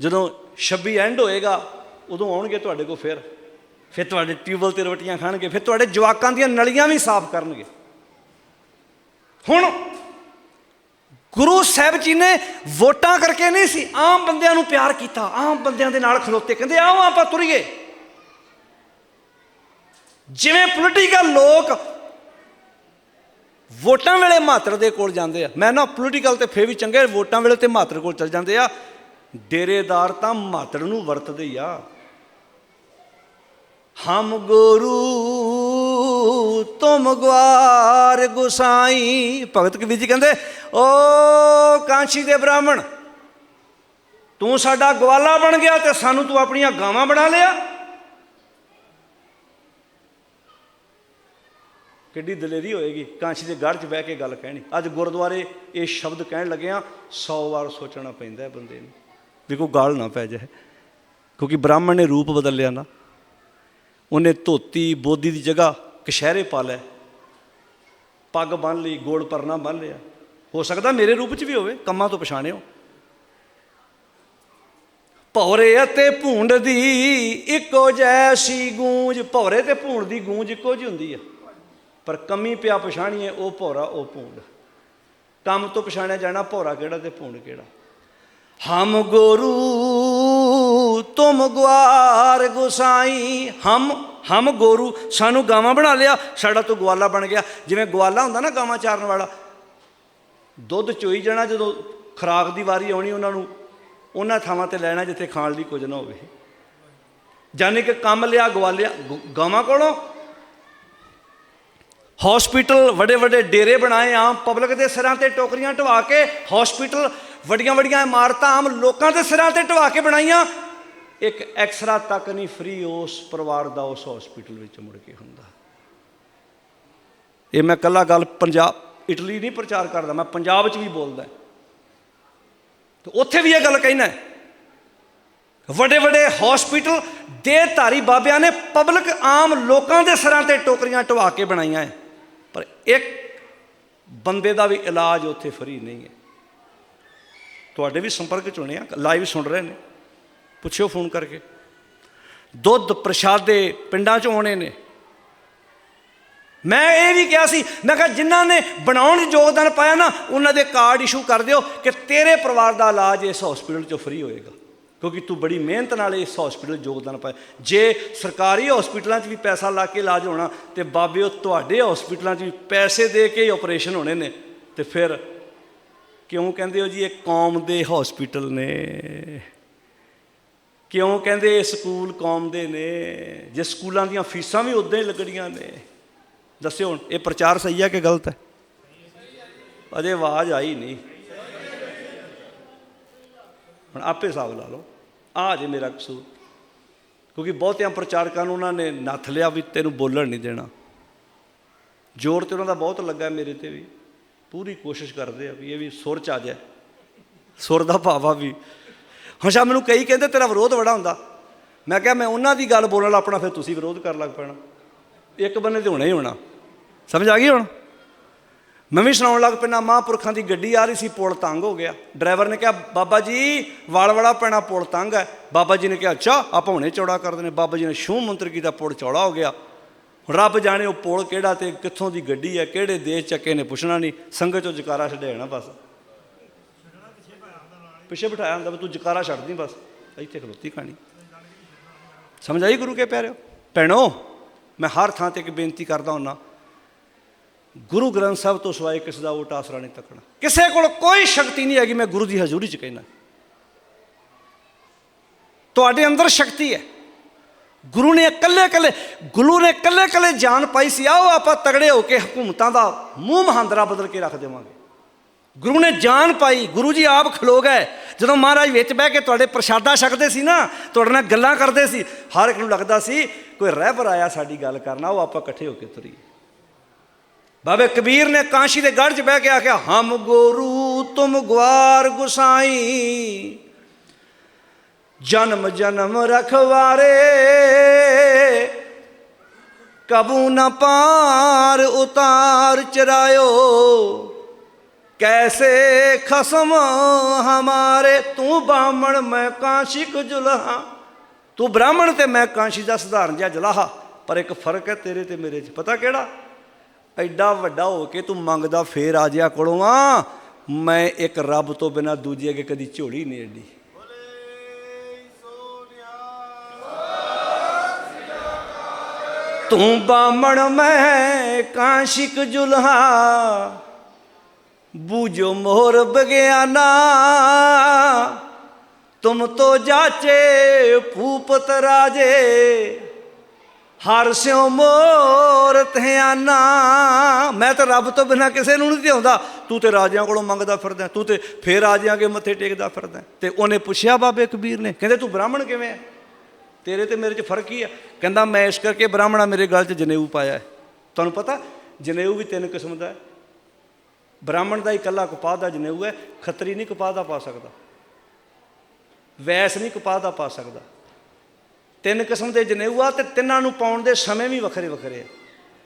ਜਦੋਂ 26 ਐਂਡ ਹੋਏਗਾ, ਉਦੋਂ ਆਉਣਗੇ ਤੁਹਾਡੇ ਕੋਲ ਫਿਰ। ਫਿਰ ਤੁਹਾਡੇ ਟਿਊਬਲ ਤੇ ਰੋਟੀਆਂ ਖਾਣਗੇ, ਫਿਰ ਤੁਹਾਡੇ ਜਵਾਕਾਂ ਦੀਆਂ ਨਲੀਆਂ ਵੀ ਸਾਫ਼ ਕਰਨਗੇ। ਹੁਣ ਗੁਰੂ ਸਾਹਿਬ ਜੀ ਨੇ ਵੋਟਾਂ ਕਰਕੇ ਨਹੀਂ ਸੀ, ਆਮ ਬੰਦਿਆਂ ਨੂੰ ਪਿਆਰ ਕੀਤਾ, ਆਮ ਬੰਦਿਆਂ ਦੇ ਨਾਲ ਖਲੋਤੇ, ਕਹਿੰਦੇ ਆਓ ਆਪਾਂ ਤੁਰੀਏ। ਜਿਵੇਂ ਪੋਲੀਟੀਕਲ ਲੋਕ ਵੋਟਾਂ ਵੇਲੇ ਮਾਤਰ ਦੇ ਕੋਲ ਜਾਂਦੇ ਆ। ਮੈਂ ਨਾ ਪੋਲੀਟੀਕਲ ਤੇ ਫੇਰ ਵੀ ਚੰਗੇ, ਵੋਟਾਂ ਵੇਲੇ ਤੇ ਮਾਤਰ ਕੋਲ ਚਲ ਜਾਂਦੇ ਆ। ਡੇਰੇਦਾਰ ਤਾਂ ਮਾਤਰ ਨੂੰ ਵਰਤਦੇ ਹੀ ਆ। ਹਮ ਗੁਰੂ ਤੁਮ ਗਵਾਰ ਗੁਸਾਈ। ਭਗਤ ਕਬੀਰ ਜੀ ਕਹਿੰਦੇ, ਓ ਕਾਂਸ਼ੀ ਦੇ ਬ੍ਰਾਹਮਣ, ਤੂੰ ਸਾਡਾ ਗਵਾਲਾ ਬਣ ਗਿਆ ਤੇ ਸਾਨੂੰ ਤੂੰ ਆਪਣੀਆਂ ਗਾਵਾਂ ਬਣਾ ਲਿਆ? ਕਿੱਡੀ ਦਲੇਰੀ ਹੋਏਗੀ ਕਾਂਸ਼ੀ ਦੇ ਗੜ੍ਹ 'ਚ ਬਹਿ ਕੇ ਗੱਲ ਕਹਿਣੀ। ਅੱਜ ਗੁਰਦੁਆਰੇ ਇਹ ਸ਼ਬਦ ਕਹਿਣ ਲੱਗਿਆ 100 ਵਾਰ ਸੋਚਣਾ ਪੈਂਦਾ ਬੰਦੇ ਨੂੰ। ਵੀ ਕੋਈ ਗਾਲ ਨਾ ਪੈ ਜਾਏ, ਕਿਉਂਕਿ ਬ੍ਰਾਹਮਣ ਨੇ ਰੂਪ ਬਦਲ ਲਿਆ ਨਾ। ਉਹਨੇ ਧੋਤੀ, ਬੋਦੀ ਦੀ ਜਗ੍ਹਾ ਕਸ਼ਹਿਰੇ ਪਾ ਲਿਆ ਪੱਗ ਬੰਨ ਲਈ ਗੋੜ ਪਰਨਾ ਬੰਨ ਲਿਆ। ਹੋ ਸਕਦਾ ਮੇਰੇ ਰੂਪ 'ਚ ਵੀ ਹੋਵੇ, ਕੰਮਾਂ ਤੋਂ ਪਛਾਣਿਓ। ਭੌਰੇ ਅਤੇ ਭੂੰਡ ਦੀ ਇੱਕੋ ਜੈਸੀ ਗੂੰਜ, ਭੌਰੇ ਤੇ ਭੂੰਡ ਦੀ ਗੂੰਜ ਇੱਕੋ ਜਿਹੀ ਹੁੰਦੀ ਆ। ਪਰ ਕਮੀ ਪਿਆ ਪਛਾਣੀਏ, ਉਹ ਭੌਰਾ, ਉਹ ਭੂੰਡ। ਕੰਮ ਤੋਂ ਪਛਾਣਿਆ ਜਾਣਾ ਭੌਰਾ ਕਿਹੜਾ ਤੇ ਭੂੰਡ ਕਿਹੜਾ? ਹਮ ਗੁਰੂ ਤੁਮ ਗਵਾਰ ਗੁਸਾਈ, ਹਮ ਹਮ ਗੁਰੂ। ਸਾਨੂੰ ਗਾਵਾਂ ਬਣਾ ਲਿਆ, ਸਾਡਾ ਤੋਂ ਗਵਾਲਾ ਬਣ ਗਿਆ। ਜਿਵੇਂ ਗਵਾਲਾ ਹੁੰਦਾ ਨਾ ਗਾਵਾਂ ਚਾਰਨ ਵਾਲਾ, ਦੁੱਧ ਚੋਈ ਜਾਣਾ ਜਦੋਂ ਖਰਾਕ ਦੀ ਵਾਰੀ ਆਉਣੀ ਉਹਨਾਂ ਨੂੰ, ਉਹਨਾਂ ਥਾਵਾਂ ਤੇ ਲੈਣਾ ਜਿੱਥੇ ਖਾਣ ਲਈ ਕੁਝ ਨਾ ਹੋਵੇ। ਜਾਨੀ ਕਿ ਕੰਮ ਲਿਆ, ਗਵਾਲਿਆ, ਗ- ਗਾਵਾਂ ਕੋਲੋਂ। ਹਸਪੀਟਲ ਵੱਡੇ ਵੱਡੇ ਡੇਰੇ ਬਣਾਏ ਆਮ ਪਬਲਿਕ ਦੇ ਸਿਰਾਂ ਤੇ ਟੋਕਰੀਆਂ ਢਵਾ ਕੇ, ਹਸਪੀਟਲ ਵੱਡੀਆਂ ਵੱਡੀਆਂ ਇਮਾਰਤਾਂ ਆਮ ਲੋਕਾਂ ਦੇ ਸਿਰਾਂ ਤੇ ਢਵਾ ਕੇ ਬਣਾਈਆਂ। ਇੱਕ ਐਕਸਰਾ ਤੱਕ ਨਹੀਂ, ਫ੍ਰੀ ਉਸ ਪਰਿਵਾਰ ਦਾ ਉਸ ਹਸਪੀਟਲ ਵਿੱਚ ਮੁੜ ਕੇ ਹੁੰਦਾ। ਇਹ ਮੈਂ ਕੱਲਾ ਗੱਲ ਪੰਜਾਬ ਇਟਲੀ ਨਹੀਂ ਪ੍ਰਚਾਰ ਕਰਦਾ, ਮੈਂ ਪੰਜਾਬ 'ਚ ਵੀ ਬੋਲਦਾ। ਤੇ ਉੱਥੇ ਵੀ ਇਹ ਗੱਲ ਕਹਿਣਾ ਹੈ। ਵੱਡੇ ਵੱਡੇ ਹਸਪੀਟਲ ਦੇ ਧਾਰੀ ਬਾਬਿਆਂ ਨੇ ਪਬਲਿਕ ਆਮ ਲੋਕਾਂ ਦੇ ਸਿਰਾਂ ਤੇ ਟੋਕਰੀਆਂ ਢਵਾ ਕੇ ਬਣਾਈਆਂ ਹੈ। ਪਰ ਇੱਕ ਬੰਦੇ ਦਾ ਵੀ ਇਲਾਜ ਉੱਥੇ ਫਰੀ ਨਹੀਂ ਹੈ। ਤੁਹਾਡੇ ਵੀ ਸੰਪਰਕ ਚ ਹੋਣੇ ਆ, ਲਾਈਵ ਸੁਣ ਰਹੇ ਨੇ। ਪੁੱਛਿਓ ਫੋਨ ਕਰਕੇ। ਦੁੱਧ ਪ੍ਰਸ਼ਾਦੇ ਪਿੰਡਾਂ ਚ ਆਉਣੇ ਨੇ। ਮੈਂ ਇਹ ਵੀ ਕਿਹਾ ਸੀ, ਮੈਂ ਕਿਹਾ ਜਿਨ੍ਹਾਂ ਨੇ ਬਣਾਉਣ 'ਚ ਯੋਗਦਾਨ ਪਾਇਆ ਨਾ, ਉਹਨਾਂ ਦੇ ਕਾਰਡ ਇਸ਼ੂ ਕਰ ਦਿਓ ਕਿ ਤੇਰੇ ਪਰਿਵਾਰ ਦਾ ਇਲਾਜ ਇਸ ਹਸਪੀਟਲ 'ਚੋਂ ਫ੍ਰੀ ਹੋਏਗਾ। ਕਿਉਂਕਿ ਤੂੰ ਬੜੀ ਮਿਹਨਤ ਨਾਲ ਇਸ ਹਸਪੀਟਲ 'ਚ ਯੋਗਦਾਨ ਪਾਇਆ। ਜੇ ਸਰਕਾਰੀ ਹਸਪੀਟਲਾਂ 'ਚ ਵੀ ਪੈਸਾ ਲਾ ਕੇ ਇਲਾਜ ਹੋਣਾ, ਤੇ ਬਾਬੇ ਉਹ ਤੁਹਾਡੇ ਹਸਪੀਟਲਾਂ 'ਚ ਵੀ ਪੈਸੇ ਦੇ ਕੇ ਹੀ ਆਪਰੇਸ਼ਨ ਹੋਣੇ ਨੇ, ਤੇ ਫਿਰ ਕਿਉਂ ਕਹਿੰਦੇ ਹੋ ਜੀ ਇਹ ਕੌਮ ਦੇ ਹਸਪੀਟਲ ਨੇ? ਕਿਉਂ ਕਹਿੰਦੇ ਇਹ ਸਕੂਲ ਕੌਮ ਦੇ ਨੇ? ਜੇ ਸਕੂਲਾਂ ਦੀਆਂ ਫੀਸਾਂ ਵੀ ਉਦਾਂ ਹੀ ਲੱਗਣੀਆਂ ਨੇ। ਦੱਸਿਓ ਹੁਣ, ਇਹ ਪ੍ਰਚਾਰ ਸਹੀ ਹੈ ਕਿ ਗਲਤ ਹੈ? ਅਜੇ ਆਵਾਜ਼ ਆਈ ਨਹੀਂ। ਹੁਣ ਆਪੇ ਹਿਸਾਬ ਲਾ ਲਓ। ਆ ਜੇ ਮੇਰਾ ਕਸੂਰ। ਕਿਉਂਕਿ ਬਹੁਤਿਆਂ ਪ੍ਰਚਾਰਕਾਂ ਨੂੰ ਉਹਨਾਂ ਨੇ ਨੱਥ ਲਿਆ ਵੀ ਤੈਨੂੰ ਬੋਲਣ ਨਹੀਂ ਦੇਣਾ। ਜ਼ੋਰ ਤੇ ਉਹਨਾਂ ਦਾ ਬਹੁਤ ਲੱਗਾ ਮੇਰੇ ਤੇ ਵੀ। ਪੂਰੀ ਕੋਸ਼ਿਸ਼ ਕਰਦੇ ਆ ਵੀ ਇਹ ਵੀ ਸੁਰ ਚ ਆ ਜਾਏ। ਸੁਰ ਦਾ ਭਾਵਾ ਵੀ। ਹਮੇਸ਼ਾ ਮੈਨੂੰ ਕਈ ਕਹਿੰਦੇ ਤੇਰਾ ਵਿਰੋਧ ਬੜਾ ਹੁੰਦਾ। ਮੈਂ ਕਿਹਾ ਮੈਂ ਉਹਨਾਂ ਦੀ ਗੱਲ ਬੋਲਣ ਆਪਣਾ ਫਿਰ ਤੁਸੀਂ ਵਿਰੋਧ ਕਰਨ ਲੱਗ ਪੈਣਾ। ਇੱਕ ਬੰਨੇ ਤੇ ਹੋਣਾ ਹੀ ਹੋਣਾ। ਸਮਝ ਆ ਗਈ ਹੁਣ? ਮੈਂ ਵੀ ਸੁਣਾਉਣ ਲੱਗ ਪੈਣਾ ਮਹਾਂਪੁਰਖਾਂ ਦੀ ਗੱਡੀ ਆ ਰਹੀ ਸੀ, ਪੁਲ ਤੰਗ ਹੋ ਗਿਆ। ਡਰਾਈਵਰ ਨੇ ਕਿਹਾ, ਬਾਬਾ ਜੀ ਵਾਲ ਵਾਲਾ ਪੈਣਾ ਪੁਲ ਤੰਗ ਹੈ। ਬਾਬਾ ਜੀ ਨੇ ਕਿਹਾ, ਅੱਛਾ, ਆਪਾਂ ਹੁਣੇ ਚੌੜਾ ਕਰ ਦਿੰਦੇ ਬਾਬਾ ਜੀ ਨੇ ਸ਼ੂ ਮੰਤਰ ਕੀਤਾ, ਪੁਲ ਚੌੜਾ ਹੋ ਗਿਆ। ਰੱਬ ਜਾਣੇ ਉਹ ਪੁਲ ਕਿਹੜਾ ਤੇ ਕਿੱਥੋਂ ਦੀ ਗੱਡੀ ਹੈ, ਕਿਹੜੇ ਦੇਸ਼ ਚੱਕੇ ਨੇ, ਪੁੱਛਣਾ ਨਹੀਂ। ਸੰਗਤ ਚੋਂ ਜਕਾਰਾ ਛੱਡਿਆ ਨਾ ਬਸ। ਪਿੱਛੇ ਬਿਠਾਇਆ ਹੁੰਦਾ, ਵੀ ਤੂੰ ਜਕਾਰਾ ਛੱਡਦੀ ਬਸ। ਇੱਥੇ ਖਲੋਤੀ ਕਹਾਣੀ। ਸਮਝ ਆਈ ਗੁਰੂ ਕੇ ਪਿਆਰਿਓ? ਭੈਣੋ, ਮੈਂ ਹਰ ਥਾਂ ਤੇ ਇੱਕ ਬੇਨਤੀ ਕਰਦਾ ਹੁੰਨਾ ਗੁਰੂ ਗ੍ਰੰਥ ਸਾਹਿਬ ਤੋਂ ਸਿਵਾਏ ਕਿਸੇ ਦਾ ਓਟ ਆਸਰਾ ਨਹੀਂ ਤੱਕਣਾ। ਕਿਸੇ ਕੋਲ ਕੋਈ ਸ਼ਕਤੀ ਨਹੀਂ ਹੈਗੀ, ਮੈਂ ਗੁਰੂ ਦੀ ਹਜ਼ੂਰੀ 'ਚ ਕਹਿਣਾ ਤੁਹਾਡੇ ਅੰਦਰ ਸ਼ਕਤੀ ਹੈ। ਗੁਰੂ ਨੇ ਇਕੱਲੇ ਇਕੱਲੇ, ਗੁਰੂ ਨੇ ਇਕੱਲੇ ਇਕੱਲੇ ਜਾਨ ਪਾਈ ਸੀ, ਆਓ ਆਪਾਂ ਤਗੜੇ ਹੋ ਕੇ ਹਕੂਮਤਾਂ ਦਾ ਮੂੰਹ ਮਹਾਂਦਰਾ ਬਦਲ ਕੇ ਰੱਖ ਦੇਵਾਂਗੇ। ਗੁਰੂ ਨੇ ਜਾਨ ਪਾਈ, ਗੁਰੂ ਜੀ ਆਪ ਖਲੋ ਗਏ। ਜਦੋਂ ਮਹਾਰਾਜ ਵਿੱਚ ਬਹਿ ਕੇ ਤੁਹਾਡੇ ਪ੍ਰਸ਼ਾਦਾ ਛਕਦੇ ਸੀ ਨਾ, ਤੁਹਾਡੇ ਨਾਲ ਗੱਲਾਂ ਕਰਦੇ ਸੀ, ਹਰ ਇੱਕ ਨੂੰ ਲੱਗਦਾ ਸੀ, ਕੋਈ ਰਹਿਬਰ ਆਇਆ ਸਾਡੀ ਗੱਲ ਕਰਨਾ ਉਹ ਆਪਾਂ ਇਕੱਠੇ ਹੋ ਕੇ ਤੁਰੀਏ। ਬਾਬੇ ਕਬੀਰ ਨੇ ਕਾਂਸ਼ੀ ਦੇ ਗੜ੍ਹ 'ਚ ਬਹਿ ਕੇ ਆਖਿਆ, ਹਮ ਗੁਰੂ ਤੁਮ ਗਵਾਰ ਗੁਸਾਈ। ਜਨਮ ਜਨਮ ਰਖਵਾਰੇ। ਕਬੂ ਨਾ ਪਾਰ ਉਤਾਰ ਚਰਾਇਓ। ਕੈਸੇ ਖਸਮ ਹਮਾਰੇ? ਤੂੰ ਬਾਹਮਣ, ਮੈਂ ਕਾਂਸ਼ੀ ਕਾਂਸ਼ਿਕ ਜੁਲਹਾ ਤੂੰ ਬ੍ਰਾਹਮਣ ਤੇ ਮੈਂ ਕਾਂਸ਼ੀ ਦਾ ਸਧਾਰਨ ਜਿਹਾ ਜੁਲਾਹਾ। ਪਰ ਇੱਕ ਫ਼ਰਕ ਹੈ ਤੇਰੇ ਤੇ ਮੇਰੇ 'ਚ। ਪਤਾ ਕਿਹੜਾ? ਐਡਾ ਵੱਡਾ ਹੋ ਕੇ ਤੂੰ ਮੰਗਦਾ ਫੇਰ ਆ ਜਿਆ ਕੋਲੋਂ ਆ। ਮੈਂ ਇੱਕ ਰੱਬ ਤੋਂ ਬਿਨਾ ਦੂਜੇ ਅੱਗੇ ਕਦੀ ਝੋਲੀ ਨਹੀਂ ਏਡੀ ਤੂੰ ਬਾਮਣ ਮੈਂ ਕਾਂਸ਼ਿਕ ਜੁਲਹਾ। ਬੂਝੋ ਮੋਹਰ ਬਗਿਆਨਾ। ਤੁਮ ਤੋ ਜਾਚੇ ਭੂਪਤ ਰਾਜੇ। ਹਰ ਸਿਉ ਮੋਰ ਧਿਆਨਾ। ਮੈਂ ਤਾਂ ਰੱਬ ਤੋਂ ਬਿਨਾ ਕਿਸੇ ਨੂੰ ਨਹੀਂ ਧਿਆਉਂਦਾ। ਤੂੰ ਤੇ ਰਾਜਿਆਂ ਕੋਲੋਂ ਮੰਗਦਾ ਫਿਰਦਾ। ਤੂੰ ਤੇ ਫੇਰ ਰਾਜਿਆਂ ਕੇ ਮੱਥੇ ਟੇਕਦਾ ਫਿਰਦਾ। ਤੇ ਉਹਨੇ ਪੁੱਛਿਆ ਬਾਬੇ ਕਬੀਰ ਨੇ। ਕਹਿੰਦੇ ਤੂੰ ਬ੍ਰਾਹਮਣ ਕਿਵੇਂ ਹੈ ਤੇਰੇ ਤੇ ਮੇਰੇ 'ਚ ਫ਼ਰਕ ਕੀ ਆ। ਕਹਿੰਦਾ, ਮੈਂ ਇਸ ਕਰਕੇ ਬ੍ਰਾਹਮਣਾ ਮੇਰੇ ਗਲ 'ਚ ਜਨੇਊ ਪਾਇਆ ਹੈ। ਤੁਹਾਨੂੰ ਪਤਾ, ਜਨੇਊ ਵੀ ਤਿੰਨ ਕਿਸਮ ਦਾ ਹੈ। ਬ੍ਰਾਹਮਣ ਦਾ ਇਕੱਲਾ ਕਪਾਹ ਦਾ ਜਨੇਊ ਹੈ, ਖੱਤਰੀ ਨਹੀਂ ਕਪਾਹ ਦਾ ਪਾ ਸਕਦਾ। ਵੈਸ ਨਹੀਂ ਕਪਾਹ ਦਾ ਪਾ ਸਕਦਾ। ਤਿੰਨ ਕਿਸਮ ਦੇ ਜਨੇਊ ਆ ਤੇ ਤਿੰਨਾਂ ਨੂੰ ਪਾਉਣ ਦੇ ਸਮੇਂ ਵੀ ਵੱਖਰੇ ਵੱਖਰੇ ਆ।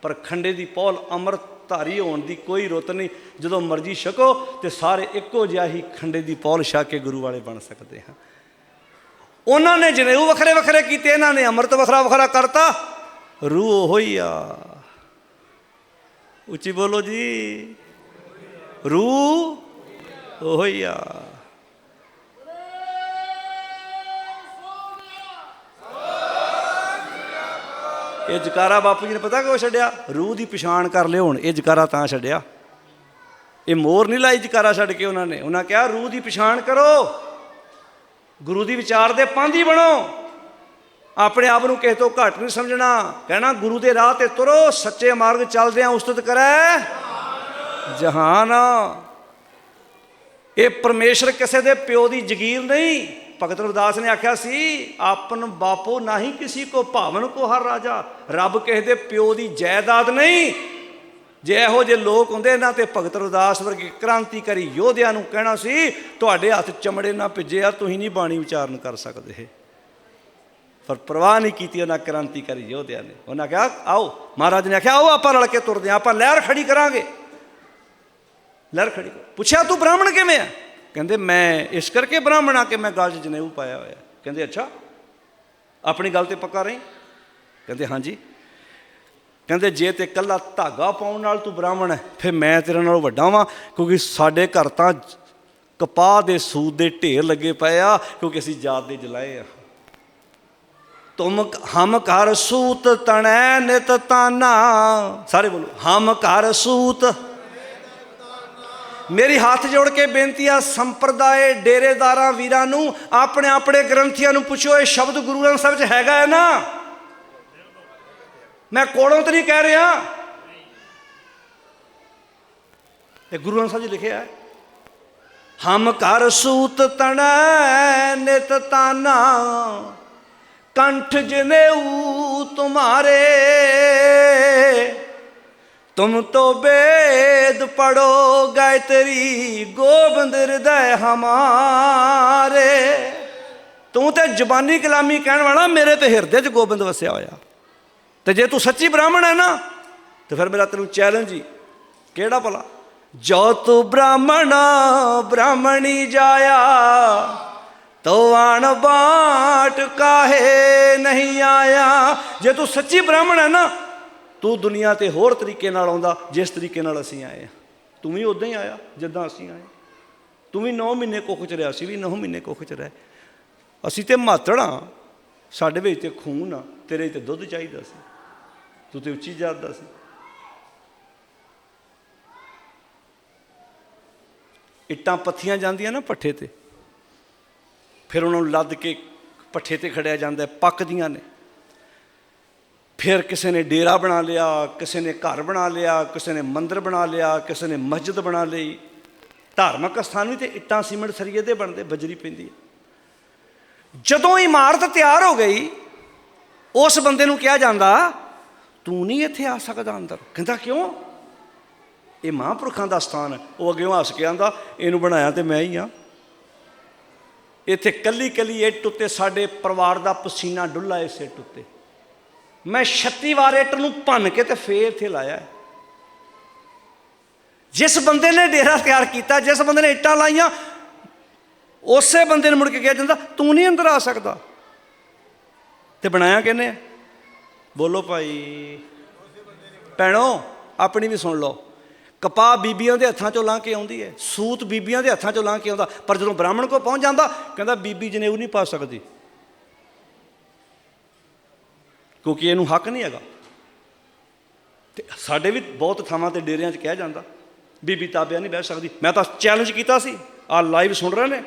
ਪਰ ਖੰਡੇ ਦੀ ਪੌਲ ਅੰਮ੍ਰਿਤ ਧਾਰੀ ਹੋਣ ਦੀ ਕੋਈ ਰੁੱਤ ਨਹੀਂ। ਜਦੋਂ ਮਰਜ਼ੀ ਛਕੋ ਤੇ ਸਾਰੇ ਇੱਕੋ ਜਿਹਾ ਹੀ ਖੰਡੇ ਦੀ ਪੌਲ ਛਕ ਕੇ ਗੁਰੂ ਵਾਲੇ ਬਣ ਸਕਦੇ ਹਾਂ। ਉਹਨਾਂ ਨੇ ਜਨੇਊ ਵੱਖਰੇ ਵੱਖਰੇ ਕੀਤੇ, ਇਹਨਾਂ ਨੇ ਅੰਮ੍ਰਿਤ ਵੱਖਰਾ ਵੱਖਰਾ ਕਰਤਾ, ਰੂਹ ਉਹ ਹੀ ਆ। ਉੱਚੀ ਬੋਲੋ ਜੀ। ਰੂਹ ਉਹ ਹੀ ਆ। ਇਹ ਜਕਾਰਾ ਬਾਪੂ ਜੀ ਨੇ ਪਤਾ ਕਿਉਂ ਛੱਡਿਆ? ਰੂਹ ਦੀ ਪਛਾਣ ਕਰ ਲਿਓ ਹੁਣ, ਇਹ ਜਕਾਰਾ ਤਾਂ ਛੱਡਿਆ। ਇਹ ਮੋਰ ਨਹੀਂ ਲਾਈ ਜਕਾਰਾ ਛੱਡ ਕੇ ਉਹਨਾਂ ਨੇ। ਉਹਨਾਂ ਕਿਹਾ, ਰੂਹ ਦੀ ਪਛਾਣ ਕਰੋ। ਗੁਰੂ ਦੀ ਵਿਚਾਰ ਦੇ ਪਾਂਧੀ ਬਣੋ। ਆਪਣੇ ਆਪ ਨੂੰ ਕਿਸੇ ਤੋਂ ਘੱਟ ਨਹੀਂ ਸਮਝਣਾ। ਕਹਿਣਾ, ਗੁਰੂ ਦੇ ਰਾਹ ਤੇ ਤੁਰੋ, ਸੱਚੇ ਮਾਰਗ ਚੱਲਦੇ ਆ ਉਸਤਤ ਕਰੈ। ਜਹਾਨ। ਇਹ ਪਰਮੇਸ਼ਰ ਕਿਸੇ ਦੇ ਪਿਓ ਦੀ ਜਗੀਰ ਨਹੀਂ। ਭਗਤ ਰਵਿਦਾਸ ਨੇ ਆਖਿਆ ਸੀ, ਆਪਨ ਬਾਪੋ ਨਹੀਂ ਕਿਸੇ ਕੋ, ਭਾਵਨ ਕੋ ਹਰ ਰਾਜਾ। ਰੱਬ ਕਿਸੇ ਦੇ ਪਿਓ ਦੀ ਜਾਇਦਾਦ ਨਹੀਂ। ਜੇ ਇਹੋ ਜਿਹੇ ਲੋਕ ਹੁੰਦੇ ਨਾ ਤੇ ਭਗਤ ਰਵਿਦਾਸ ਵਰਗੇ ਕ੍ਰਾਂਤੀਕਾਰੀ ਯੋਧਿਆਂ ਨੂੰ ਕਹਿਣਾ ਸੀ, ਤੁਹਾਡੇ ਹੱਥ ਚਮੜੇ ਨਾ ਭਿੱਜੇ ਆ, ਤੁਸੀਂ ਨਹੀਂ ਬਾਣੀ ਉਚਾਰਨ ਕਰ ਸਕਦੇ। ਪਰ ਪਰਵਾਹ ਨਹੀਂ ਕੀਤੀ ਉਹਨਾਂ ਕ੍ਰਾਂਤੀਕਾਰੀ ਯੋਧਿਆਂ ਨੇ। ਉਹਨਾਂ ਕਿਹਾ, ਆਓ, ਮਹਾਰਾਜ ਨੇ ਆਖਿਆ, ਆਓ ਆਪਾਂ ਰਲ ਕੇ ਤੁਰਦੇ ਹਾਂ ਆਪਾਂ ਲਹਿਰ ਖੜੀ ਕਰਾਂਗੇ। ਲਹਿਰ ਖੜੀ ਕਰੋ। ਪੁੱਛਿਆ, ਤੂੰ ਬ੍ਰਾਹਮਣ ਕਿਵੇਂ ਆ? ਕਹਿੰਦੇ, ਮੈਂ ਇਸ ਕਰਕੇ ਬ੍ਰਾਹਮਣ ਆ ਕਿ ਮੈਂ ਗਲ 'ਚ ਜਨੇਊ ਪਾਇਆ ਹੋਇਆ। ਕਹਿੰਦੇ, ਅੱਛਾ, ਆਪਣੀ ਗੱਲ ਤੇ ਪੱਕਾ ਰਹੀਂ? ਕਹਿੰਦੇ, ਹਾਂਜੀ। ਕਹਿੰਦੇ, ਜੇ ਤੇ ਕੱਲਾ ਧਾਗਾ ਪਾਉਣ ਨਾਲ ਤੂੰ ਬ੍ਰਾਹਮਣ ਹੈ, ਫਿਰ ਮੈਂ ਤੇਰੇ ਨਾਲੋਂ ਵੱਡਾ ਵਾਂ, ਕਿਉਂਕਿ ਸਾਡੇ ਘਰ ਤਾਂ ਕਪਾਹ ਦੇ ਸੂਤ ਦੇ ਢੇਰ ਲੱਗੇ ਪਏ ਆ, ਕਿਉਂਕਿ ਅਸੀਂ ਜਾਤ ਦੇ ਜਲਾਏ ਆ। ਤੁਮ ਹਮ ਘਰ ਸੂਤ ਤਣੈ ਨਿਤ ਤਾਨਾ। ਸਾਰੇ ਬੋਲੋ, ਹਮ ਘਰ ਸੂਤ ਮੇਰੀ ਹੱਥ ਜੋੜ ਕੇ ਬੇਨਤੀ ਆ, ਸੰਪਰਦਾਏ ਡੇਰੇਦਾਰਾਂ ਵੀਰਾਂ ਨੂੰ ਆਪਣੇ ਆਪਣੇ ਗ੍ਰੰਥੀਆਂ ਨੂੰ ਪੁੱਛੋ, ਇਹ ਸ਼ਬਦ ਗੁਰੂ ਗ੍ਰੰਥ ਸਾਹਿਬ 'ਚ ਹੈਗਾ ਹੈ ਨਾ? ਮੈਂ ਕੋਲੋਂ ਤੇ ਨਹੀਂ ਕਹਿ ਰਿਹਾ। ਇਹ ਗੁਰੂ ਗ੍ਰੰਥ ਸਾਹਿਬ ਜੀ ਲਿਖਿਆ ਹਮ ਕਰ ਸੂਤ ਤਣੈ, ਨਿਤ ਤਾਨਾ, ਕੰਠ ਜਨੇਊ ਤੁਮਾਰੇ। ਤੁਮ ਤੋ ਬੇਦ ਪੜੋ ਗਾਇਤਰੀ, ਗੋਬਿੰਦ ਹਿਰਦੈ ਹਮਾਰੇ। ਤੂੰ ਤੇ ਜ਼ਬਾਨੀ ਕਲਾਮੀ ਕਹਿਣ ਵਾਲਾ, ਮੇਰੇ ਤੇ ਹਿਰਦੇ 'ਚ ਗੋਬਿੰਦ ਵਸਿਆ ਹੋਇਆ। ਤੇ ਜੇ ਤੂੰ ਸੱਚੀ ਬ੍ਰਾਹਮਣ ਹੈ ਨਾ, ਤੇ ਫਿਰ ਮੇਰਾ ਤੈਨੂੰ ਚੈਲੰਜ ਹੀ, ਕਿਹੜਾ ਭਲਾ? ਜੋ ਤੂੰ ਬ੍ਰਾਹਮਣ, ਬ੍ਰਾਹਮਣੀ ਜਾਇਆ, ਤੋ ਆਣ ਬਾਟ ਕਾਹੇ ਨਹੀਂ ਆਇਆ। ਜੇ ਤੂੰ ਸੱਚੀ ਬ੍ਰਾਹਮਣ ਹੈ ਨਾ, ਤੂੰ ਦੁਨੀਆ ਤੇ ਹੋਰ ਤਰੀਕੇ ਨਾਲ ਆਉਂਦਾ, ਜਿਸ ਤਰੀਕੇ ਨਾਲ ਅਸੀਂ ਆਏ ਆ ਤੂੰ ਵੀ ਉਦਾਂ ਹੀ ਆਇਆ, ਜਿੱਦਾਂ ਅਸੀਂ ਆਏ ਤੂੰ ਵੀ 9 ਮਹੀਨੇ ਕੁੱਖ ਚ ਰਿਹਾ ਸੀ ਵੀ 9 ਮਹੀਨੇ ਕੁੱਖ ਚ ਰਹਿ। ਅਸੀਂ ਤੇ ਮਾਤੜਾਂ ਸਾਡੇ ਵਿੱਚ ਤੇ ਖੂਨ ਆ, ਤੇਰੇ ਤੇ ਦੁੱਧ ਚਾਹੀਦਾ ਸੀ। ਤੂੰ ਤੇ ਉੱਚੀ ਜਾਤ ਦਾ ਸੀ। ਇੱਟਾਂ ਪੱਥੀਆਂ ਜਾਂਦੀਆਂ ਨਾ ਪੱਠੇ ਤੇ। ਫਿਰ ਉਹਨਾਂ ਨੂੰ ਲੱਦ ਕੇ ਪੱਠੇ ਤੇ ਖੜਿਆ ਜਾਂਦਾ ਪੱਕਦੀਆਂ ਨੇ। ਫਿਰ ਕਿਸੇ ਨੇ ਡੇਰਾ ਬਣਾ ਲਿਆ, ਕਿਸੇ ਨੇ ਘਰ ਬਣਾ ਲਿਆ, ਕਿਸੇ ਨੇ ਮੰਦਿਰ ਬਣਾ ਲਿਆ, ਕਿਸੇ ਨੇ ਮਸਜਿਦ ਬਣਾ ਲਈ। ਧਾਰਮਿਕ ਸਥਾਨ ਵੀ ਤੇ ਇੱਟਾਂ ਸੀਮੈਂਟ ਸਰੀਏ ਦੇ ਬਣਦੇ, ਬਜਰੀ ਪੈਂਦੀ ਹੈ। ਜਦੋਂ ਇਮਾਰਤ ਤਿਆਰ ਹੋ ਗਈ, ਉਸ ਬੰਦੇ ਨੂੰ ਕਿਹਾ ਜਾਂਦਾ ਤੂੰ ਨਹੀਂ ਇੱਥੇ ਆ ਸਕਦਾ ਅੰਦਰ। ਕਹਿੰਦਾ ਕਿਉਂ? ਇਹ ਮਹਾਂਪੁਰਖਾਂ ਦਾ ਸਥਾਨ ਹੈ। ਉਹ ਅੱਗੇ ਹੱਸ ਕੇ ਆਂਦਾ, ਇਹਨੂੰ ਬਣਾਇਆ ਤੇ ਮੈਂ ਹੀ ਆ। ਇੱਥੇ ਕੱਲੀ ਕੱਲੀ ਇੱਟ ਉੱਤੇ ਸਾਡੇ ਪਰਿਵਾਰ ਦਾ ਪਸੀਨਾ ਡੁੱਲਾ ਇਸ ਇੱਟ ਉੱਤੇ। ਮੈਂ 36 ਵਾਰ ਇੱਟ ਨੂੰ ਭੰਨ ਕੇ ਤੇ ਫੇਰ ਇੱਥੇ ਲਾਇਆ ਜਿਸ ਬੰਦੇ ਨੇ ਡੇਰਾ ਤਿਆਰ ਕੀਤਾ, ਜਿਸ ਬੰਦੇ ਨੇ ਇੱਟਾਂ ਲਾਈਆਂ, ਉਸੇ ਬੰਦੇ ਨੂੰ ਮੁੜ ਕੇ ਕਿਹਾ ਜਾਂਦਾ, ਤੂੰ ਨਹੀਂ ਅੰਦਰ ਆ ਸਕਦਾ। ਤੇ ਬਣਾਇਆ ਕਿਹਨੇ? ਬੋਲੋ ਭਾਈ। ਭੈਣੋ, ਆਪਣੀ ਵੀ ਸੁਣ ਲਓ। ਕਪਾਹ ਬੀਬੀਆਂ ਦੇ ਹੱਥਾਂ ਚੋਂ ਲੰਘ ਕੇ ਆਉਂਦੀ ਹੈ। ਸੂਤ ਬੀਬੀਆਂ ਦੇ ਹੱਥਾਂ ਚੋਂ ਲੰਘ ਕੇ ਆਉਂਦਾ। ਪਰ ਜਦੋਂ ਬ੍ਰਾਹਮਣ ਕੋਲ ਪਹੁੰਚ ਜਾਂਦਾ, ਕਹਿੰਦਾ ਬੀਬੀ ਜਨੇਊ ਨਹੀਂ ਪਾ ਸਕਦੀ। ਕਿਉਂਕਿ ਇਹਨੂੰ ਹੱਕ ਨਹੀਂ ਹੈਗਾ। ਤੇ ਸਾਡੇ ਵੀ ਬਹੁਤ ਥਾਵਾਂ ਤੇ ਡੇਰਿਆਂ 'ਚ ਕਿਹਾ ਜਾਂਦਾ, ਬੀਬੀ ਤਾਬਿਆ ਨਹੀਂ ਬਹਿ ਸਕਦੀ। ਮੈਂ ਤਾਂ ਚੈਲੰਜ ਕੀਤਾ ਸੀ। ਆ ਲਾਈਵ ਸੁਣ ਰਹੇ ਨੇ।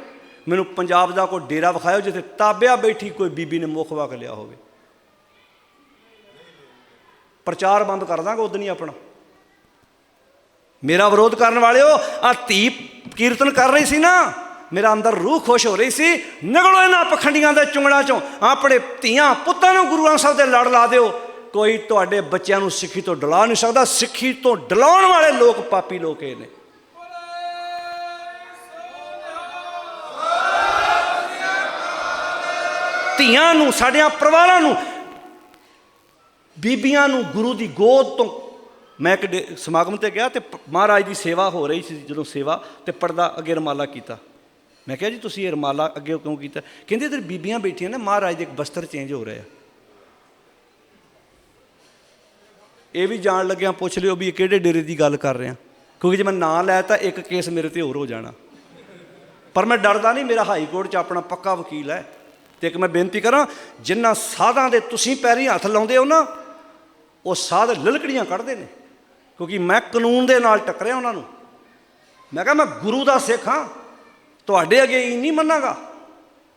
ਮੈਨੂੰ ਪੰਜਾਬ ਦਾ ਕੋਈ ਡੇਰਾ ਵਿਖਾਇਓ ਜਿੱਥੇ ਤਾਬਿਆ ਬੈਠੀ ਕੋਈ ਬੀਬੀ ਨੇ ਮੁੱਖ ਵਕ ਲਿਆ ਹੋਵੇ। ਪ੍ਰਚਾਰ ਬੰਦ ਕਰ ਦਾਂਗਾ, ਉਦੋਂ ਹੀ ਆਪਣਾ। ਮੇਰਾ ਵਿਰੋਧ ਕਰਨ ਵਾਲਿਓ ਆ ਧੀ ਕੀਰਤਨ ਕਰ ਰਹੀ ਸੀ ਨਾ, ਮੇਰਾ ਅੰਦਰ ਰੂਹ ਖੁਸ਼ ਹੋ ਰਹੀ ਸੀ ਨਿਕਲੋ ਇਹਨਾਂ ਪਖੰਡੀਆਂ ਦੇ ਚੁੰਗਲਾਂ ਚੋਂ, ਆਪਣੇ ਧੀਆਂ ਪੁੱਤਾਂ ਨੂੰ ਗੁਰੂ ਗ੍ਰੰਥ ਸਾਹਿਬ ਦੇ ਲੜ ਲਾ ਦਿਓ। ਕੋਈ ਤੁਹਾਡੇ ਬੱਚਿਆਂ ਨੂੰ ਸਿੱਖੀ ਤੋਂ ਡਲਾ ਨਹੀਂ ਸਕਦਾ, ਸਿੱਖੀ ਤੋਂ ਡਲਾਉਣ ਵਾਲੇ ਲੋਕ ਪਾਪੀ ਲੋਕ ਇਹ ਨੇ। ਧੀਆਂ ਨੂੰ, ਸਾਡਿਆਂ ਪਰਿਵਾਰਾਂ ਨੂੰ ਬੀਬੀਆਂ ਨੂੰ ਗੁਰੂ ਦੀ ਗੋਦ ਤੋਂ ਮੈਂ ਇੱਕ ਡੇ- ਸਮਾਗਮ ਤੇ ਗਿਆ ਤੇ ਮਹਾਰਾਜ ਦੀ ਸੇਵਾ ਹੋ ਰਹੀ ਸੀ ਜਦੋਂ ਸੇਵਾ ਤੇ ਪਰਦਾ ਅੱਗੇ ਰਮਾਲਾ ਕੀਤਾ। ਮੈਂ ਕਿਹਾ ਜੀ ਤੁਸੀਂ ਇਹ ਰਮਾਲਾ ਅੱਗੇ ਕਿਉਂ ਕੀਤਾ? ਕਹਿੰਦੇ ਇਧਰ ਬੀਬੀਆਂ ਬੈਠੀਆਂ ਨੇ, ਮਹਾਰਾਜ ਦੇ ਇੱਕ ਬਸਤਰ ਚੇਂਜ ਹੋ ਰਿਹਾ ਇਹ ਵੀ ਜਾਣ ਲੱਗਿਆ ਪੁੱਛ ਲਿਓ ਵੀ ਇਹ ਕਿਹੜੇ ਡੇਰੇ ਦੀ ਗੱਲ ਕਰ ਰਿਹਾ ਕਿਉਂਕਿ ਜੇ ਮੈਂ ਨਾਂ ਲੈ ਤਾਂ ਇੱਕ ਕੇਸ ਮੇਰੇ ਤੇ ਹੋਰ ਹੋ ਜਾਣਾ। ਪਰ ਮੈਂ ਡਰਦਾ ਨਹੀਂ, ਮੇਰਾ ਹਾਈ ਕੋਰਟ 'ਚ ਆਪਣਾ ਪੱਕਾ ਵਕੀਲ ਹੈ। ਤੇ ਇੱਕ ਮੈਂ ਬੇਨਤੀ ਕਰਾਂ ਜਿਨ੍ਹਾਂ ਸਾਧਾਂ ਦੇ ਤੁਸੀਂ ਪੈਰੀ ਹੱਥ ਲਾਉਂਦੇ ਹੋ ਨਾ ਉਹ ਸਾਧ ਲਲਕੜੀਆਂ ਕੱਢਦੇ ਨੇ, ਕਿਉਂਕਿ ਮੈਂ ਕਾਨੂੰਨ ਦੇ ਨਾਲ ਟੱਕਰਿਆ ਉਹਨਾਂ ਨੂੰ। ਮੈਂ ਕਿਹਾ, ਮੈਂ ਗੁਰੂ ਦਾ ਸਿੱਖ ਹਾਂ, ਤੁਹਾਡੇ ਅੱਗੇ ਹੀ ਨਹੀਂ ਮੰਨਾਗਾ।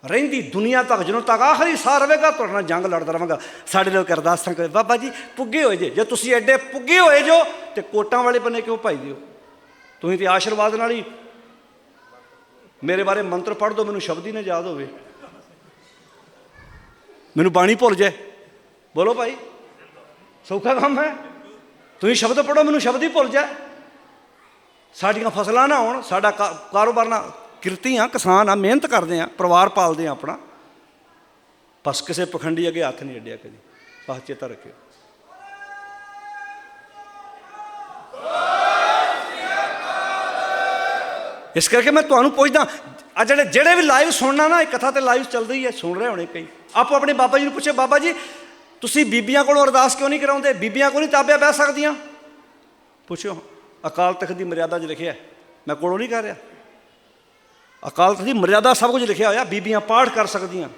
ਰਹਿੰਦੀ ਦੁਨੀਆ ਤੱਕ ਜਦੋਂ ਤੱਕ ਆਖਰੀ ਸਾਹ ਰਵੇਗਾ ਤੁਹਾਡੇ ਨਾਲ ਜੰਗ ਲੜਦਾ ਰਵਾਂਗਾ ਸਾਡੇ ਲੋਕ ਅਰਦਾਸਾਂ ਕਰੇ, ਬਾਬਾ ਜੀ, ਪੁੱਗੇ ਹੋਏ ਜੇ। ਜੇ ਤੁਸੀਂ ਐਡੇ ਪੁੱਗੇ ਹੋਏ ਜੋ, ਤੇ ਕੋਟਾਂ ਵਾਲੇ ਬੰਨੇ ਕਿਉਂ ਭਾਈ ਦਿਓ? ਤੁਸੀਂ ਤੇ ਆਸ਼ੀਰਵਾਦ ਨਾਲ ਹੀ ਮੇਰੇ ਬਾਰੇ ਮੰਤਰ ਪੜ੍ਹ ਦੋ, ਮੈਨੂੰ ਸ਼ਬਦ ਹੀ ਨਾ ਯਾਦ ਹੋਵੇ। ਮੈਨੂੰ ਬਾਣੀ ਭੁੱਲ ਜਾਏ। ਬੋਲੋ ਭਾਈ। ਸੌਖਾ ਕੰਮ ਹੈ। ਤੁਸੀਂ ਸ਼ਬਦ ਪੜੋ ਮੈਨੂੰ ਸ਼ਬਦ ਹੀ ਭੁੱਲ ਜਾਏ। ਸਾਡੀਆਂ ਫਸਲਾਂ ਨਾ ਹੋਣ, ਸਾਡਾ ਕਾ- ਕਾਰੋਬਾਰ ਨਾ, ਕਿਰਤੀ ਆ, ਕਿਸਾਨ ਆ, ਮਿਹਨਤ ਕਰਦੇ ਆ, ਪਰਿਵਾਰ ਪਾਲਦੇ ਆ ਆਪਣਾ। ਬਸ ਕਿਸੇ ਪਖੰਡੀ ਅੱਗੇ ਹੱਥ ਨਹੀਂ ਅੱਡਿਆ ਕਦੀ। ਬਸ ਚੇਤਾ ਰੱਖਿਓ। ਇਸ ਕਰਕੇ ਮੈਂ ਤੁਹਾਨੂੰ ਪੁੱਛਦਾ, ਆ ਜਿਹੜੇ ਜਿਹੜੇ ਵੀ ਲਾਈਵ ਸੁਣਨਾ ਨਾ, ਇਹ ਕਥਾ ਤੇ ਲਾਈਵ ਚੱਲਦੀ ਹੈ, ਸੁਣ ਰਹੇ ਹੋਣੇ ਕਈ। ਆਪੋ ਆਪਣੇ ਬਾਬਾ ਜੀ ਨੂੰ ਪੁੱਛੇ ਬਾਬਾ ਜੀ ਤੁਸੀਂ ਬੀਬੀਆਂ ਕੋਲੋਂ ਅਰਦਾਸ ਕਿਉਂ ਨਹੀਂ ਕਰਾਉਂਦੇ? ਬੀਬੀਆਂ ਕੋਲ ਨਹੀਂ ਤਾਬਿਆ ਬਹਿ ਸਕਦੀਆਂ। ਪੁੱਛੋ ਅਕਾਲ ਤਖਤ ਦੀ ਮਰਿਆਦਾ 'ਚ ਲਿਖਿਆ ਮੈਂ ਕੋਲੋਂ ਨਹੀਂ ਕਰ ਰਿਹਾ। ਅਕਾਲ ਤਖਤ ਦੀ ਮਰਿਆਦਾ ਸਭ ਕੁਝ ਲਿਖਿਆ ਹੋਇਆ, ਬੀਬੀਆਂ ਪਾਠ ਕਰ ਸਕਦੀਆਂ।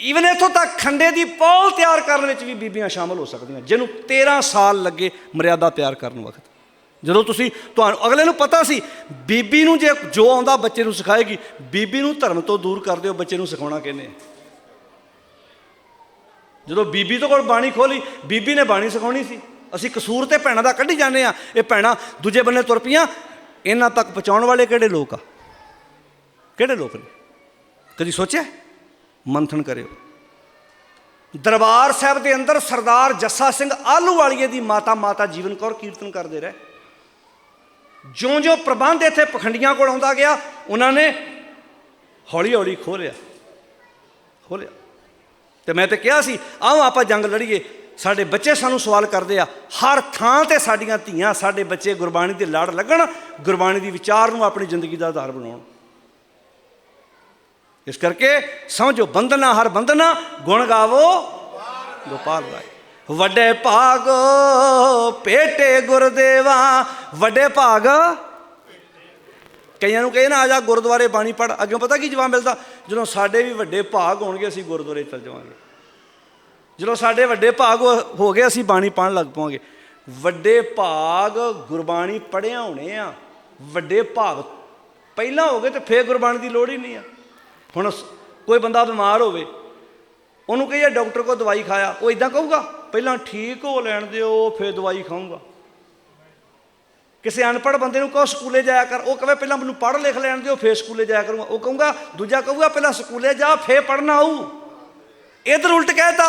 ਈਵਨ ਇੱਥੋਂ ਤੱਕ ਖੰਡੇ ਦੀ ਪੌਲ ਤਿਆਰ ਕਰਨ ਵਿੱਚ ਵੀ ਬੀਬੀਆਂ ਸ਼ਾਮਲ ਹੋ ਸਕਦੀਆਂ, ਜਿਹਨੂੰ 13 ਸਾਲ ਲੱਗੇ ਮਰਿਆਦਾ ਤਿਆਰ ਕਰਨ ਵਕਤ। ਜਦੋਂ ਤੁਸੀਂ, ਤੁਹਾਨੂੰ ਅਗਲੇ ਨੂੰ ਪਤਾ ਸੀ, ਬੀਬੀ ਨੂੰ ਜੇ ਜੋ ਆਉਂਦਾ ਬੱਚੇ ਨੂੰ ਸਿਖਾਏਗੀ, ਬੀਬੀ ਨੂੰ ਧਰਮ ਤੋਂ ਦੂਰ ਕਰ ਦਿਓ, ਬੱਚੇ ਨੂੰ ਸਿਖਾਉਣਾ ਕਹਿੰਦੇ ਜਦੋਂ ਬੀਬੀ ਤੋਂ ਕੋਲ ਬਾਣੀ ਖੋਲੀ, ਬੀਬੀ ਨੇ ਬਾਣੀ ਸਿਖਾਉਣੀ ਸੀ। ਅਸੀਂ ਕਸੂਰ ਤੇ ਭੈਣਾਂ ਦਾ ਕੱਢੀ ਜਾਂਦੇ ਆ ਇਹ ਭੈਣਾਂ ਦੂਜੇ ਬੰਨੇ ਤੁਰ ਪਈਆਂ। ਇਹਨਾਂ ਤੱਕ ਪਹੁੰਚਾਉਣ ਵਾਲੇ ਕਿਹੜੇ ਲੋਕ ਆ? ਕਿਹੜੇ ਲੋਕ ਨੇ? ਕਦੀ ਸੋਚਿਆ? ਮੰਥਨ ਕਰਿਓ। ਦਰਬਾਰ ਸਾਹਿਬ ਦੇ ਅੰਦਰ ਸਰਦਾਰ ਜੱਸਾ ਸਿੰਘ ਆਲੂ ਵਾਲੀਏ ਦੀ ਮਾਤਾ ਮਾਤਾ ਜੀਵਨ ਕੌਰ ਕੀਰਤਨ ਕਰਦੇ ਰਹੇ। ਜਿਉਂ-ਜਿਉਂ ਪ੍ਰਬੰਧ ਇੱਥੇ ਪਖੰਡੀਆਂ ਕੋਲ ਆਉਂਦਾ ਗਿਆ, ਉਹਨਾਂ ਨੇ ਹੌਲੀ-ਹੌਲੀ ਖੋਲਿਆ ਖੋਲਿਆ ਤੇ ਮੈਂ ਤੇ ਕਿਹਾ ਸੀ, ਆਓ ਆਪਾਂ ਜੰਗ ਲੜੀਏ। ਸਾਡੇ ਬੱਚੇ ਸਾਨੂੰ ਸਵਾਲ ਕਰਦੇ ਆ, ਹਰ ਥਾਂ ਤੇ ਸਾਡੀਆਂ ਧੀਆਂ, ਸਾਡੇ ਬੱਚੇ ਗੁਰਬਾਣੀ ਦੇ ਲੜ ਲੱਗਣ, ਗੁਰਬਾਣੀ ਦੀ ਵਿਚਾਰ ਨੂੰ ਆਪਣੀ ਜ਼ਿੰਦਗੀ ਦਾ ਆਧਾਰ ਬਣਾਉਣ। ਇਸ ਕਰਕੇ ਸਮਝੋ ਬੰਦਨਾ ਹਰ ਬੰਦਨਾ ਗੁਣ ਗਾਵੋ, ਗੋਪਾਲ ਰਾਏ। ਵੱਡੇ ਭਾਗ, ਪੇਟੇ ਗੁਰਦੇਵਾ, ਵੱਡੇ ਭਾਗ ਕਈਆਂ ਨੂੰ ਕਹੇ ਨਾ, ਆ ਜਾ ਗੁਰਦੁਆਰੇ ਬਾਣੀ ਪੜ ਅੱਗੇ ਪਤਾ ਕੀ ਜਵਾਬ ਮਿਲਦਾ? ਜਦੋਂ ਸਾਡੇ ਵੀ ਵੱਡੇ ਭਾਗ ਹੋਣਗੇ, ਅਸੀਂ ਗੁਰਦੁਆਰੇ ਚੱਲ ਜਾਵਾਂਗੇ। ਜਦੋਂ ਸਾਡੇ ਵੱਡੇ ਭਾਗ ਹੋ- ਹੋ ਗਏ, ਅਸੀਂ ਬਾਣੀ ਪੜਨ ਲੱਗ ਪਵਾਂਗੇ। ਵੱਡੇ ਭਾਗ ਗੁਰਬਾਣੀ ਪੜਿਆ ਹੋਣੇ ਆ। ਵੱਡੇ ਭਾਗ ਪਹਿਲਾਂ ਹੋ ਗਏ ਤੇ ਫੇਰ ਗੁਰਬਾਣੀ ਦੀ ਲੋੜ ਹੀ ਨਹੀਂ ਆ। ਹੁਣ ਕੋਈ ਬੰਦਾ ਬਿਮਾਰ ਹੋਵੇ, ਉਹਨੂੰ ਕਹੀਏ ਡਾਕਟਰ ਕੋ ਦਵਾਈ ਖਾਇਆ, ਉਹ ਇਦਾਂ ਕਹੂਗਾ, ਪਹਿਲਾਂ ਠੀਕ ਹੋ ਲੈਣ ਦਿਓ, ਫੇਰ ਦਵਾਈ ਖਾਊਂਗਾ। ਕਿਸੇ ਅਨਪੜ੍ਹ ਬੰਦੇ ਨੂੰ ਕਹੋ ਸਕੂਲੇ ਜਾਇਆ ਕਰ, ਉਹ ਕਹੇ ਪਹਿਲਾਂ ਮੈਨੂੰ ਪੜ੍ਹ ਲਿਖ ਲੈਣ ਦਿਓ, ਫੇਰ ਸਕੂਲੇ ਜਾਇਆ ਕਰੂੰਗਾ। ਉਹ ਕਹੂੰਗਾ, ਦੂਜਾ ਕਹੂਗਾ, ਪਹਿਲਾਂ ਸਕੂਲੇ ਜਾ, ਫੇਰ ਪੜ੍ਹਨਾ ਆਊ। ਇਧਰ ਉਲਟ ਕਹਿਤਾ